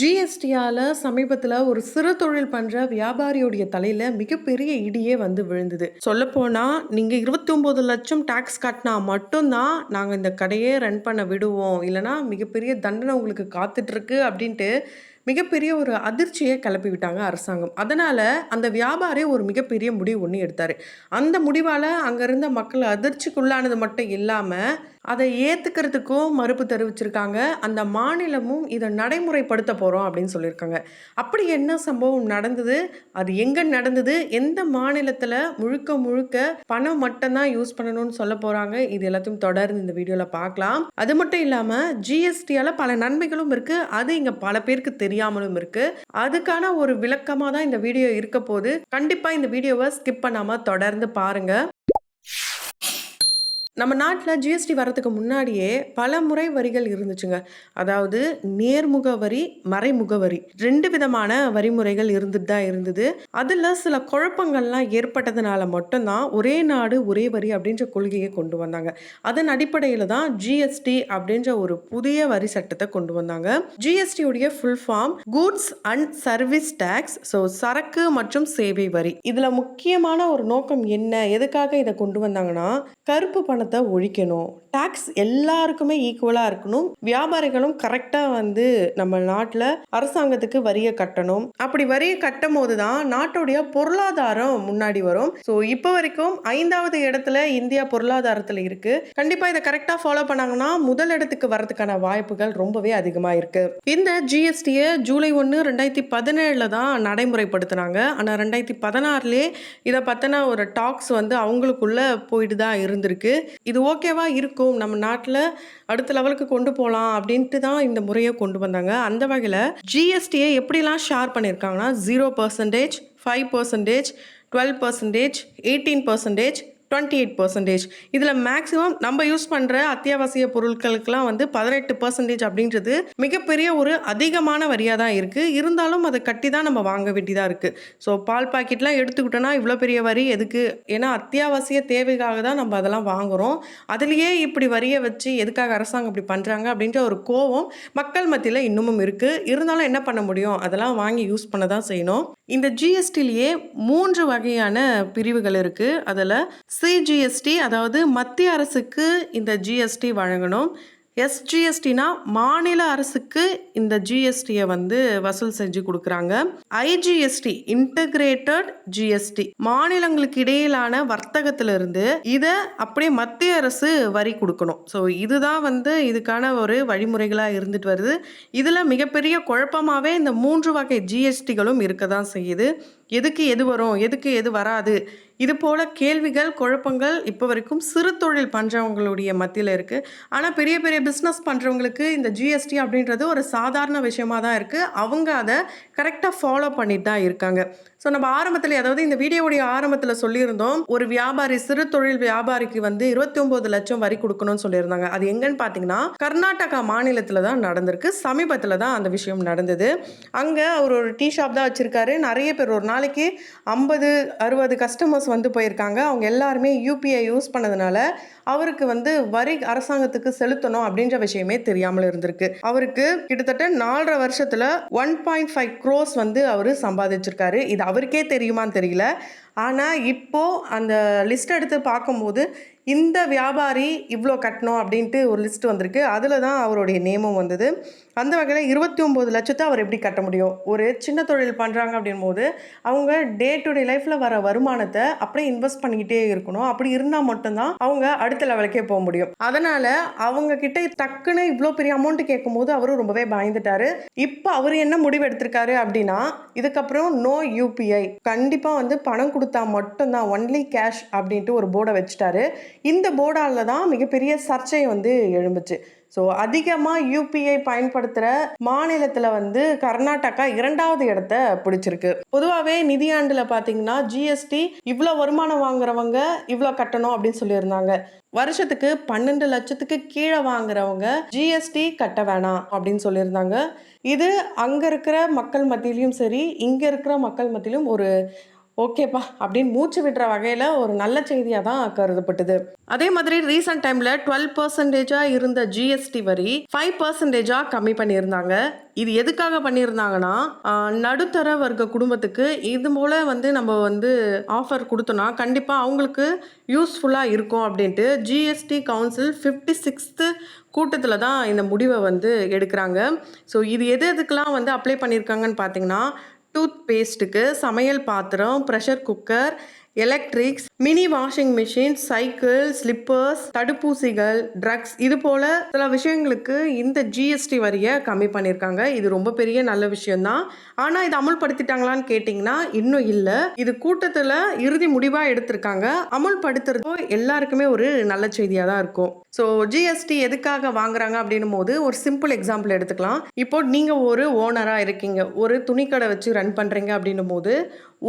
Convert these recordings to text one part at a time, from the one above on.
ஜிஎஸ்டியால் சமீபத்தில் ஒரு சிறு தொழில் பண்ணுற வியாபாரியுடைய தலையில் மிகப்பெரிய இடியே வந்து விழுந்தது. சொல்லப்போனால் நீங்கள் இருபத்தி ஒம்பது லட்சம் டேக்ஸ் கட்டினா மட்டும்தான் நாங்கள் இந்த கடையே ரன் பண்ண விடுவோம். இல்லைனா மிகப்பெரிய தண்டனை உங்களுக்கு காத்துட்ருக்கு அப்படின்ட்டு மிகப்பெரிய ஒரு அதிர்ச்சியை கிளப்பி விட்டாங்க அரசாங்கம். அதனால் அந்த வியாபாரி ஒரு மிகப்பெரிய முடிவு ஒன்று எடுத்தார் அந்த முடிவால் அங்கே இருந்த மக்கள் அதிர்ச்சிக்குள்ளானது மட்டும் இல்லாமல் அதை ஏற்றுக்கிறதுக்கும் மறுப்பு தெரிவிச்சிருக்காங்க. அந்த மாநிலமும் இதை நடைமுறைப்படுத்த போகிறோம் அப்படின்னு சொல்லியிருக்காங்க. அப்படி என்ன சம்பவம் நடந்தது? அது எங்கே நடந்தது? எந்த மாநிலத்தில் முழுக்க முழுக்க பணம் மட்டும்தான் யூஸ் பண்ணணும்னு சொல்ல போகிறாங்க இது எல்லாத்தையும் தொடர்ந்து இந்த வீடியோவில் பார்க்கலாம். அது மட்டும் இல்லாமல் ஜிஎஸ்டியால் பல நன்மைகளும் இருக்குது அது இங்கே பல பேருக்கு தெரியாமலும் இருக்குது அதுக்கான ஒரு விளக்கமாக தான் இந்த வீடியோ இருக்க போது. கண்டிப்பாக இந்த வீடியோவை ஸ்கிப் பண்ணாமல் தொடர்ந்து பாருங்கள் நம்ம நாட்டில் ஜிஎஸ்டி வரதுக்கு முன்னாடியே பல முறை வரிகள் இருந்துச்சுங்க. அதாவது நேர்முக வரி, மறைமுக வரி ரெண்டு விதமான வரிமுறைகள் இருந்துட்டு தான் இருந்தது. அதில் சில குழப்பங்கள்லாம் ஏற்பட்டதுனால மட்டும்தான் ஒரே நாடு ஒரே வரி அப்படின்ற கொள்கையை கொண்டு வந்தாங்க. அதன் அடிப்படையில் தான் ஜிஎஸ்டி அப்படின்ற ஒரு புதிய வரி சட்டத்தை கொண்டு வந்தாங்க. ஜிஎஸ்டி உடைய full form goods and service tax so சரக்கு மற்றும் சேவை வரி. இதில் முக்கியமான ஒரு நோக்கம் என்ன? எதுக்காக இதை கொண்டு வந்தாங்கன்னா, கருப்பு பணத்தை ஒழிக்கணும். டாக்ஸ் எல்லாருக்குமே ஈக்குவலாக இருக்கணும். வியாபாரிகளும் கரெக்டாக வந்து நம்ம நாட்டில் அரசாங்கத்துக்கு வரியை கட்டணும். அப்படி வரிய கட்டும்போது தான் நாட்டுடைய பொருளாதாரம் முன்னாடி வரும். ஸோ இப்போ வரைக்கும் ஐந்தாவது இடத்துல இந்தியா பொருளாதாரத்தில் இருக்கு. கண்டிப்பாக இதை கரெக்டாக ஃபாலோ பண்ணாங்கன்னா, முதல் இடத்துக்கு வரதுக்கான வாய்ப்புகள் ரொம்பவே அதிகமாக இருக்கு. இந்த ஜிஎஸ்டியை ஜூலை 1, 2017ல தான் நடைமுறைப்படுத்துனாங்க. ஆனா 2016லயே இத பத்தின ஒரு டாக்ஸ் வந்து அவங்களுக்குள்ள போயிட்டு தான் இருந்திருக்கு. இது ஓகேவா இருக்கும். நம்ம நாட்டில் அடுத்த லெவலுக்கு கொண்டு போகலாம் அப்படின்ட்டு தான் இந்த முறையை கொண்டு வந்தாங்க. அந்த வகையில் ஜிஎஸ்டியை எப்படிலாம் ஷேர் பண்ணியிருக்காங்கன்னா zero percentage five percentage twelve percentage eighteen percentage twenty eight percentage இதில் மேக்ஸிமம் நம்ம யூஸ் பண்ணுற அத்தியாவசிய பொருட்களுக்கெல்லாம் வந்து 18% அப்படின்றது மிகப்பெரிய ஒரு அதிகமான வரியாக தான் இருக்குது இருந்தாலும் அதை கட்டி தான் நம்ம வாங்க வேண்டியதாக இருக்குது ஸோ பால் பாக்கெட்லாம் எடுத்துக்கிட்டோன்னா இவ்வளோ பெரிய வரி எதுக்கு? ஏன்னா அத்தியாவசிய தேவைக்காக தான் நம்ம அதெல்லாம் வாங்குறோம். அதுலேயே இப்படி வரியை வச்சு எதுக்காக அரசாங்கம் இப்படி பண்ணுறாங்க அப்படின்ற ஒரு கோவம் மக்கள் மத்தியில் இன்னமும் இருக்குது இருந்தாலும் என்ன பண்ண முடியும்? அதெல்லாம் வாங்கி யூஸ் பண்ண தான் செய்யணும். இந்த ஜிஎஸ்டிலேயே மூன்று வகையான பிரிவுகள் இருக்குது அதில் சிஜிஎஸ்டி அதாவது மத்திய அரசுக்கு இந்த ஜிஎஸ்டி வழங்கணும். எஸ்ஜிஎஸ்டினா மாநில அரசுக்கு இந்த ஜிஎஸ்டியை வந்து வசூல் செஞ்சு கொடுக்குறாங்க ஐஜிஎஸ்டி இன்டகிரேட்டட் ஜிஎஸ்டி மாநிலங்களுக்கு இடையிலான வர்த்தகத்திலிருந்து இதை அப்படியே மத்திய அரசு வரி கொடுக்கணும் ஸோ இதுதான் வந்து இதுக்கான ஒரு வழிமுறைகளாக இருந்துட்டு வருது. இதில் மிகப்பெரிய குழப்பமாகவே இந்த மூன்று வகை ஜிஎஸ்டிகளும் இருக்க தான் செய்யுது. எதுக்கு எது வரும்? எதுக்கு எது வராது? இது போல் கேள்விகள், குழப்பங்கள் இப்போ வரைக்கும் சிறு தொழில் பண்ணுறவங்களுடைய மத்தியில் இருக்குது ஆனால் பெரிய பெரிய பிஸ்னஸ் பண்ணுறவங்களுக்கு இந்த ஜிஎஸ்டி அப்படின்றது ஒரு சாதாரண விஷயமாக தான் இருக்குது அவங்க அதை கரெக்டாக ஃபாலோ பண்ணிட்டு தான் இருக்காங்க. ஸோ நம்ம ஆரம்பத்தில் அதாவது இந்த வீடியோவுடைய ஆரம்பத்தில் சொல்லியிருந்தோம். ஒரு வியாபாரி சிறு தொழில் வியாபாரிக்கு வந்து 29,00,000 வரி கொடுக்கணும்னு சொல்லியிருந்தாங்க. அது எங்கன்னு பார்த்தீங்கன்னா, கர்நாடகா மாநிலத்தில் தான் நடந்திருக்கு. சமீபத்தில் தான் அந்த விஷயம் நடந்தது. அங்கே அவர் ஒரு டீ ஷாப் தான் வச்சுருக்காரு நிறைய பேர் ஒரு நாளைக்கு 50, 60 கஸ்டமர்ஸ் வந்து போயிருக்காங்க. அவங்க எல்லாருமே யுபிஐ யூஸ் பண்ணதுனால, அவருக்கு வந்து வரி அரசாங்கத்துக்கு செலுத்தணும் அப்படின்ற விஷயமே தெரியாமல் இருந்திருக்கு. அவருக்கு கிட்டத்தட்ட நாலரை வருஷத்தில் ஒன் பாயிண்ட் ஃபைவ் க்ரோஸ் வந்து அவர் சம்பாதிச்சிருக்காரு. இது அவருக்கே தெரியுமான்னு தெரியல. ஆனால் இப்போது அந்த லிஸ்ட் எடுத்து பார்க்கும்போது, இந்த வியாபாரி இவ்வளோ கட்டணும் அப்படின்ட்டு ஒரு லிஸ்ட் வந்திருக்கு. அதில் தான் அவருடைய நேமும் வந்தது. அந்த வகையில் இருபத்தி ஒம்பது லட்சத்தை அவர் எப்படி கட்ட முடியும்? ஒரு சின்ன தொழில் பண்றாங்க அப்படின்னும்போது, அவங்க டே டு டே லைஃப்பில் வர வருமானத்தை அப்படியே இன்வெஸ்ட் பண்ணிக்கிட்டே இருக்கணும். அப்படி இருந்தால் மட்டும்தான் அவங்க அடுத்த லெவலுக்கே போக முடியும். அதனால் அவங்க கிட்ட டக்குன்னு இவ்வளோ பெரிய அமௌண்ட் கேட்கும்போது அவரும் ரொம்பவே பயந்துட்டாரு. இப்போ அவர் என்ன முடிவு எடுத்திருக்காரு அப்படின்னா, இதுக்கப்புறம் நோ யூபிஐ கண்டிப்பாக வந்து பணம் கொடுத்து கொடுத்தா மட்டும்தான் ஒன்லி கேஷ் அப்படின்ட்டு ஒரு போர்டை வச்சுட்டாரு. இந்த போர்டால தான் மிகப்பெரிய சர்ச்சை வந்து எழும்புச்சு. ஸோ அதிகமாக யூபிஐ பயன்படுத்துகிற மாநிலத்தில் வந்து கர்நாடகா இரண்டாவது இடத்த பிடிச்சிருக்கு. பொதுவாகவே நிதியாண்டில் பார்த்தீங்கன்னா, ஜிஎஸ்டி இவ்வளோ வருமானம் வாங்குறவங்க இவ்வளோ கட்டணும் அப்படின்னு சொல்லியிருந்தாங்க. வருஷத்துக்கு பன்னெண்டு லட்சத்துக்கு கீழே வாங்குறவங்க ஜிஎஸ்டி கட்ட வேணாம் அப்படின்னு சொல்லியிருந்தாங்க. இது அங்கே இருக்கிற மக்கள் மத்தியிலையும் சரி, இங்கே இருக்கிற மக்கள் மத்தியிலும் ஒரு ஓகேப்பா அப்படின்னு மூச்சு விடுற வகையில் ஒரு நல்ல செய்தியாக தான் கருதப்பட்டது. அதே மாதிரி ரீசெண்ட் டைமில் டுவெல் பர்சன்டேஜாக இருந்த ஜிஎஸ்டி வரி ஃபைவ் பர்சன்டேஜாக கம்மி பண்ணியிருந்தாங்க. இது எதுக்காக பண்ணியிருந்தாங்கன்னா நடுத்தர வர்க்க குடும்பத்துக்கு இது போல் வந்து நம்ம வந்து ஆஃபர் கொடுத்தோன்னா கண்டிப்பாக அவங்களுக்கு யூஸ்ஃபுல்லாக இருக்கும் அப்படின்ட்டு ஜிஎஸ்டி கவுன்சில் ஃபிஃப்டி சிக்ஸ்த்து கூட்டத்தில் தான் இந்த முடிவை வந்து எடுக்கிறாங்க. ஸோ இது எது எதுக்கெல்லாம் வந்து அப்ளை பண்ணியிருக்காங்கன்னு பார்த்தீங்கன்னா டூத் பேஸ்ட்டுக்கு சமையல் பாத்திரம் pressure cooker electrics mini washing machine cycle slippers தடுப்பூசிகள் ட்ரக்ஸ் இது போல சில விஷயங்களுக்கு இந்த ஜிஎஸ்டி வரியை கம்மி பண்ணியிருக்காங்க. இது ரொம்ப பெரிய நல்ல விஷயம்தான். ஆனால் இது அமுல்படுத்திட்டாங்களான்னு கேட்டிங்கன்னா இன்னும் இல்லை. இது கூட்டத்தில் இறுதி முடிவாக எடுத்திருக்காங்க. அமுல்படுத்துறதோ எல்லாருக்குமே ஒரு நல்ல செய்தியாக தான் இருக்கும். ஸோ ஜிஎஸ்டி எதுக்காக வாங்குறாங்க அப்படின்னும் போது ஒரு சிம்பிள் எக்ஸாம்பிள் எடுத்துக்கலாம். இப்போ நீங்கள் ஒரு ஓனராக இருக்கீங்க. ஒரு துணிக்கடை வச்சு ரன் பண்ணுறீங்க அப்படின்னும் போது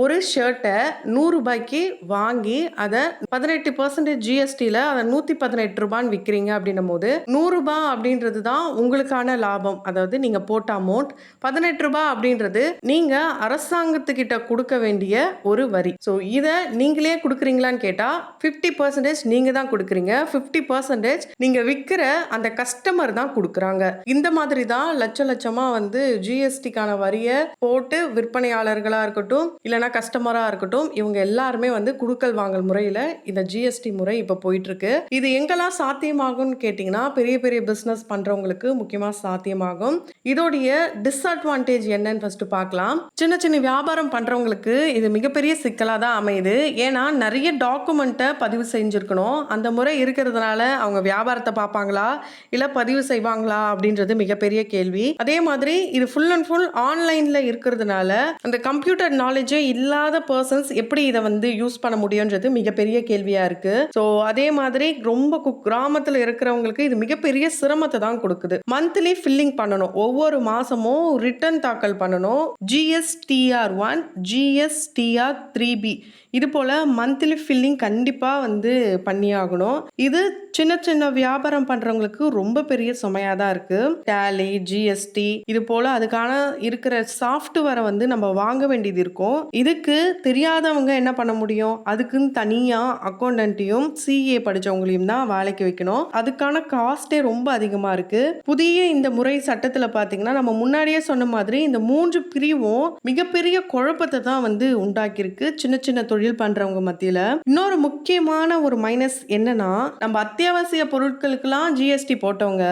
ஒரு ஷர்ட்டை நூறுரூபாய்க்கு வாங்கி அதை பதினெட்டு பர்சன்டேஜ் ஜிஎஸ்டியில் அதை நூற்றி பதினெட்டு ரூபான்னு விற்கிறீங்க அப்படின்னும் போது நூறுரூபா அப்படின்றது தான் உங்களுக்கான லாபம். அதாவது நீங்கள் போட்ட அமௌண்ட் பதினெட்டு ரூபாய் அப்படின்றது நீங்கள் அரசாங்கத்துக்கிட்ட கொடுக்க வேண்டிய ஒரு வரி. ஸோ இதை நீங்களே கொடுக்குறீங்களான்னு கேட்டால் ஃபிஃப்டி பர்சன்டேஜ் நீங்கள் தான் கொடுக்குறீங்க. ஃபிஃப்டி பர்சன்டேஜ் நீங்கள் விற்கிற அந்த கஸ்டமர் தான் கொடுக்குறாங்க. இந்த மாதிரி தான் லட்ச லட்சமாக வந்து ஜிஎஸ்டிக்கான வரியை போட்டு விற்பனையாளர்களாக இருக்கட்டும் இல்லைனா கஸ்டமராக இருக்கட்டும் இவங்க எல்லாருமே வந்து குடுக்கல் வாங்கல் முறையில் இந்த ஜிஎஸ்டி முறை இப்போ போயிட்டு இருக்கு இது எங்கெல்லாம் சாத்தியமாகும்னு கேட்டிங்கன்னா பெரிய பெரிய பிஸ்னஸ் பண்ணுறவங்களுக்கு முக்கியமாக சாத்தியமாகும். இதோடைய டிஸ்அட்வான்டேஜ் என்னன்னு ஃபர்ஸ்ட் பார்க்கலாம். சின்ன சின்ன வியாபாரம் பண்ணுறவங்களுக்கு இது மிகப்பெரிய சிக்கலாக தான் அமையுது. ஏன்னா நிறைய டாக்குமெண்ட்டை பதிவு செஞ்சுருக்கணும். அந்த முறை இருக்கிறதுனால அவங்க வியாபாரத்தை பார்ப்பாங்களா? இல்லை பதிவு செய்வாங்களா? அப்படின்றது மிகப்பெரிய கேள்வி. அதே மாதிரி இது ஃபுல் அண்ட் ஃபுல் ஆன்லைனில் இருக்கிறதுனால அந்த கம்ப்யூட்டர் நாலேஜே இல்லாத பர்சன்ஸ் எப்படி இதை வந்து யூஸ் பண்ண முடியுன்றது மிகப்பெரிய கேள்வியாக இருக்குது ஸோ அதே மாதிரி ரொம்ப கு- கிராமத்தில் இருக்கிறவங்களுக்கு இது மிகப்பெரிய சிரமத்தை தான் கொடுக்குது. மந்த்லி ஃபில்லிங் பண்ணணும். ஒவ்வொரு மாதமும் ரிட்டர்ன் தாக்கல் பண்ணணும். GSTR one GSTR three B இது போல் மந்த்லி ஃபில்லிங் கண்டிப்பாக வந்து பண்ணியாகணும். இது சின்ன சின்ன வியாபாரம் பண்ணுறவங்களுக்கு ரொம்ப பெரிய சுமையாக தான் இருக்குது டேலி ஜிஎஸ்டி இது போல் அதுக்கான இருக்கிற சாஃப்ட்வேரை வந்து நம்ம வாங்க வேண்டியது இருக்கும். இதுக்கு தெரியாதவங்க என்ன பண்ண முடியும்? அதுக்குன்னு தனியாக அக்கௌண்டன்ட்டையும் சிஏ படித்தவங்களையும் தான் வேலைக்கு வைக்கணும். அதுக்கான காஸ்ட்டே ரொம்ப அதிகமாக இருக்குது புதிய இந்த முறை சட்டத்தில் பார்த்தீங்கன்னா நம்ம முன்னாடியே சொன்ன மாதிரி இந்த மூன்று பிரிவும் மிகப்பெரிய குழப்பத்தை தான் வந்து உண்டாக்கியிருக்கு. சின்ன சின்ன தொழில் பண்ணுறவங்க மத்தியில் இன்னொரு முக்கியமான ஒரு மைனஸ் என்னன்னா நம்ம அத்தியாவசிய பொருட்களுக்கெல்லாம் ஜிஎஸ்டி போட்டவங்க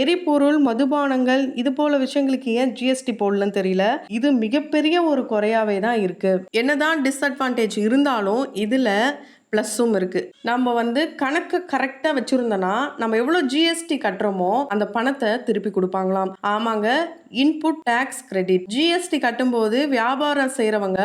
எரிபொருள் மதுபானங்கள் இது போல விஷயங்களுக்கு ஏன் ஜிஎஸ்டி போடலன்னு தெரியல. இது மிகப்பெரிய ஒரு குறையாவே தான் இருக்கு. என்னதான் டிஸ்அட்வான்டேஜ் இருந்தாலும் இதுல ப்ளஸ்ஸும் இருக்குது நம்ம வந்து கணக்கு கரெக்டாக வச்சுருந்தோன்னா நம்ம எவ்வளோ ஜிஎஸ்டி கட்டுறோமோ அந்த பணத்தை திருப்பி கொடுப்பாங்களாம். ஆமாங்க இன்புட் டேக்ஸ் கிரெடிட் ஜிஎஸ்டி கட்டும்போது வியாபாரம் செய்கிறவங்க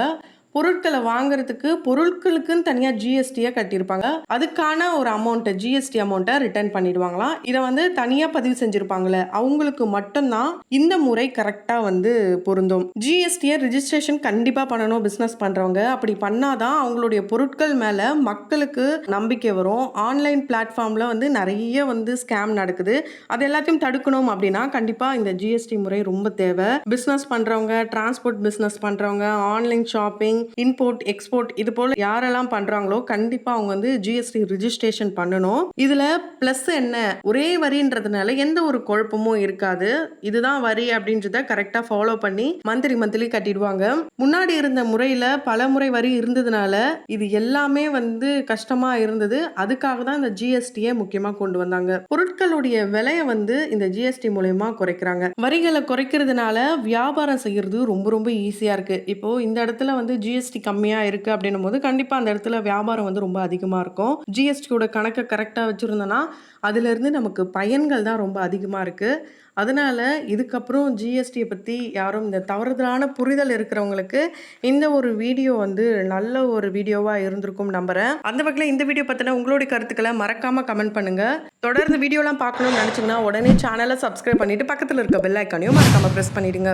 பொருட்களை வாங்குறதுக்கு பொருட்களுக்குன்னு தனியாக ஜிஎஸ்டியை கட்டியிருப்பாங்க. அதுக்கான ஒரு அமௌண்ட்டை ஜிஎஸ்டி அமௌண்ட்டை ரிட்டர்ன் பண்ணிடுவாங்களாம். இதை வந்து தனியாக பதிவு செஞ்சுருப்பாங்களே அவங்களுக்கு மட்டும்தான் இந்த முறை கரெக்டாக வந்து பொருந்தும். ஜிஎஸ்டியை ரிஜிஸ்ட்ரேஷன் கண்டிப்பாக பண்ணணும் பிஸ்னஸ் பண்ணுறவங்க அப்படி பண்ணாதான் அவங்களுடைய பொருட்கள் மேலே மக்களுக்கு நம்பிக்கை வரும். ஆன்லைன் பிளாட்ஃபார்மில் வந்து நிறைய வந்து ஸ்கேம் நடக்குது. அது எல்லாத்தையும் தடுக்கணும் அப்படின்னா கண்டிப்பாக இந்த ஜிஎஸ்டி முறை ரொம்ப தேவை. பிஸ்னஸ் பண்ணுறவங்க டிரான்ஸ்போர்ட் பிஸ்னஸ் பண்ணுறவங்க ஆன்லைன் ஷாப்பிங் இம்போர்ட் எக்ஸ்போர்ட் இது போல் யாரெல்லாம் பண்றாங்களோ கண்டிப்பாக அவங்க வந்து ஜிஎஸ்டி ரிஜிஸ்ட்ரேஷன் பண்ணணும். இதில் ப்ளஸ் என்ன? ஒரே வரின்றதுனால எந்த ஒரு குழப்பமும் இருக்காது. இதுதான் வரி அப்படின்றத கரெக்டாக ஃபாலோ பண்ணி மந்த்லி மந்த்லி கட்டிடுவாங்க. முன்னாடி இருந்த முறையில் பல முறை வரி இருந்ததுனால இது எல்லாமே வந்து கஷ்டமாக இருந்தது. அதுக்காக தான் இந்த ஜிஎஸ்டியை முக்கியமாக கொண்டு வந்தாங்க. பொருட்களுடைய விலையை வந்து இந்த ஜிஎஸ்டி மூலயமா குறைக்கிறாங்க. வரிகளை குறைக்கிறதுனால வியாபாரம் செய்யறது ரொம்ப ரொம்ப ஈஸியாக இருக்கு. இப்போ இந்த இடத்துல வந்து ஜி ஜிஎஸ்டி கம்மியாக இருக்கு அப்படின்னும் போது கண்டிப்பாக அந்த இடத்துல வியாபாரம் வந்து ரொம்ப அதிகமாக இருக்கும். ஜிஎஸ்டியோட கணக்கை கரெக்டாக வச்சுருந்தோன்னா அதுலேருந்து நமக்கு பயன்கள் தான் ரொம்ப அதிகமாக இருக்குது அதனால இதுக்கப்புறம் ஜிஎஸ்டியை பற்றி யாரும் இந்த தவறுதலான புரிதல் இருக்கிறவங்களுக்கு இந்த ஒரு வீடியோ வந்து நல்ல ஒரு வீடியோவாக இருந்திருக்கும் நம்புகிறேன் அந்த வகையில் இந்த வீடியோ பற்றின உங்களுடைய கருத்துக்களை மறக்காமல் கமெண்ட் பண்ணுங்கள் தொடர்ந்து வீடியோலாம் பார்க்கணும்னு நினச்சிங்கன்னா உடனே சேனலை சப்ஸ்கிரைப் பண்ணிவிட்டு பக்கத்தில் இருக்க பெல் ஐக்கானையும் மறக்காமல் ப்ரெஸ் பண்ணிடுங்க.